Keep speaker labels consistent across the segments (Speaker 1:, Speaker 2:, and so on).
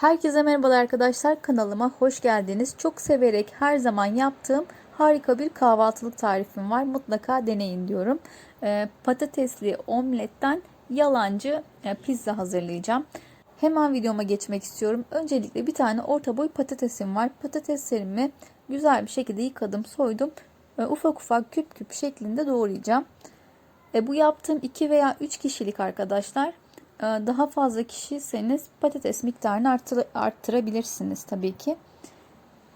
Speaker 1: Herkese merhabalar arkadaşlar kanalıma hoş geldiniz. Çok severek her zaman yaptığım harika bir kahvaltılık tarifim var. Mutlaka deneyin diyorum. Ee, patatesli omletten yalancı e, pizza hazırlayacağım. Hemen videoma geçmek istiyorum. Öncelikle bir tane orta boy patatesim var. Patateslerimi güzel bir şekilde yıkadım, soydum. Ufak ufak küp küp şeklinde doğrayacağım. E, bu yaptığım 2 veya 3 kişilik arkadaşlar. E, daha fazla kişiyseniz patates miktarını arttır, arttırabilirsiniz tabii ki.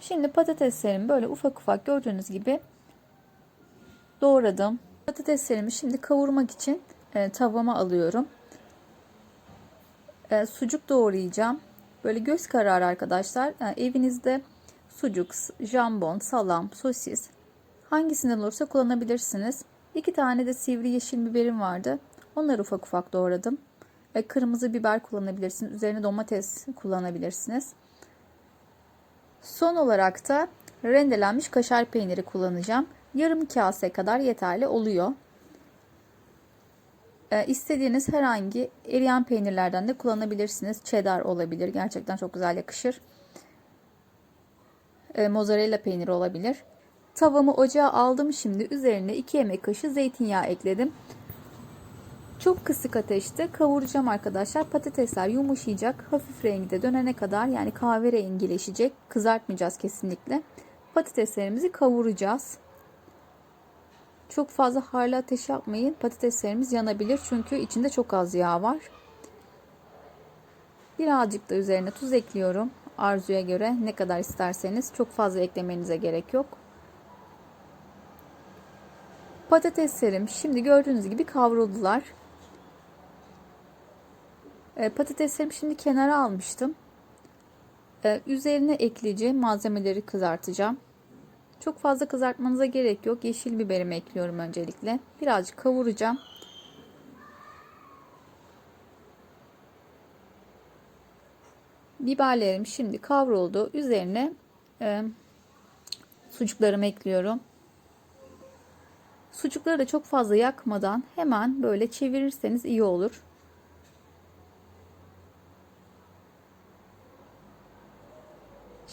Speaker 1: Şimdi patateslerimi böyle ufak ufak gördüğünüz gibi doğradım. Patateslerimi şimdi kavurmak için e, tavama alıyorum. E, sucuk doğrayacağım. Böyle göz kararı arkadaşlar. Yani evinizde sucuk, jambon, salam, sosis hangisinden olursa kullanabilirsiniz. İki tane de sivri yeşil biberim vardı. Onları ufak ufak doğradım. E, kırmızı biber kullanabilirsiniz. Üzerine domates kullanabilirsiniz. Son olarak da rendelenmiş kaşar peyniri kullanacağım. Yarım kase kadar yeterli oluyor. E, istediğiniz herhangi eriyen peynirlerden de kullanabilirsiniz. Cheddar olabilir. Gerçekten çok güzel yakışır. E, mozzarella peyniri olabilir. Tavamı ocağa aldım şimdi. Üzerine 2 yemek kaşığı zeytinyağı ekledim. Çok kısık ateşte kavuracağım arkadaşlar. Patatesler yumuşayacak. Hafif rengi de dönene kadar yani kahverengileşecek. Kızartmayacağız kesinlikle. Patateslerimizi kavuracağız. Çok fazla harlı ateş yapmayın. Patateslerimiz yanabilir çünkü içinde çok az yağ var. Birazcık da üzerine tuz ekliyorum. Arzuya göre ne kadar isterseniz çok fazla eklemenize gerek yok. Patateslerim şimdi gördüğünüz gibi kavruldular. E, patateslerimi şimdi kenara almıştım. E, üzerine ekleyeceğim malzemeleri kızartacağım. Çok fazla kızartmanıza gerek yok. Yeşil biberimi ekliyorum öncelikle. Birazcık kavuracağım. Biberlerim şimdi kavruldu. Üzerine e, sucuklarımı ekliyorum. Sucukları da çok fazla yakmadan hemen böyle çevirirseniz iyi olur.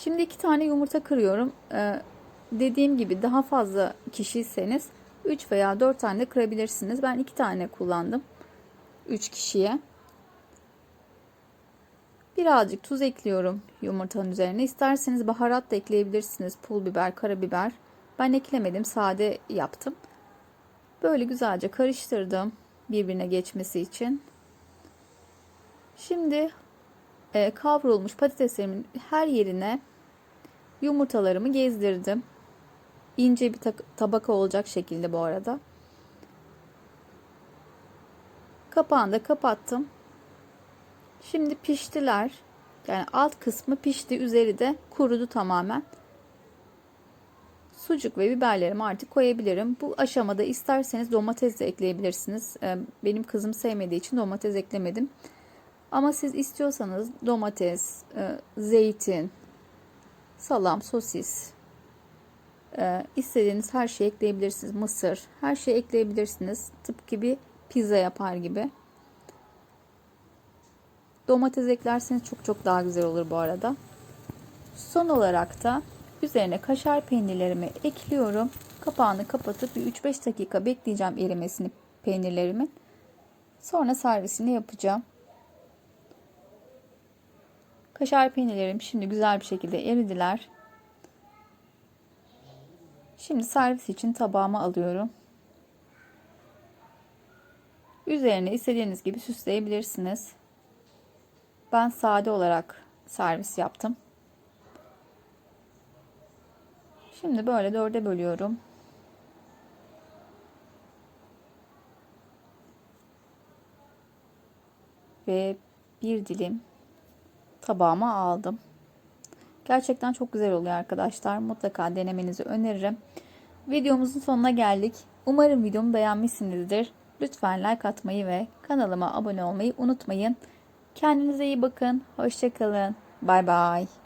Speaker 1: Şimdi iki tane yumurta kırıyorum. Ee, dediğim gibi daha fazla kişiyseniz 3 veya 4 tane de kırabilirsiniz. Ben 2 tane kullandım. 3 kişiye. Birazcık tuz ekliyorum yumurtanın üzerine. İsterseniz baharat da ekleyebilirsiniz. Pul biber, karabiber. Ben eklemedim. Sade yaptım. Böyle güzelce karıştırdım birbirine geçmesi için. Şimdi e, kavrulmuş patateslerimin her yerine yumurtalarımı gezdirdim. İnce bir tabaka olacak şekilde bu arada. Kapağını da kapattım. Şimdi piştiler. Yani alt kısmı pişti, üzeri de kurudu tamamen sucuk ve biberlerimi artık koyabilirim. Bu aşamada isterseniz domates de ekleyebilirsiniz. Ee, benim kızım sevmediği için domates eklemedim. Ama siz istiyorsanız domates, e, zeytin, salam, sosis, e, istediğiniz her şeyi ekleyebilirsiniz. Mısır, her şeyi ekleyebilirsiniz. Tıpkı bir pizza yapar gibi. Domates eklerseniz çok çok daha güzel olur bu arada. Son olarak da Üzerine kaşar peynirlerimi ekliyorum. Kapağını kapatıp bir 3-5 dakika bekleyeceğim erimesini peynirlerimin. Sonra servisini yapacağım. Kaşar peynirlerim şimdi güzel bir şekilde eridiler. Şimdi servis için tabağıma alıyorum. Üzerine istediğiniz gibi süsleyebilirsiniz. Ben sade olarak servis yaptım. Şimdi böyle dörde bölüyorum. Ve bir dilim tabağıma aldım. Gerçekten çok güzel oluyor arkadaşlar. Mutlaka denemenizi öneririm. Videomuzun sonuna geldik. Umarım videomu beğenmişsinizdir. Lütfen like atmayı ve kanalıma abone olmayı unutmayın. Kendinize iyi bakın. Hoşçakalın. Bay bay.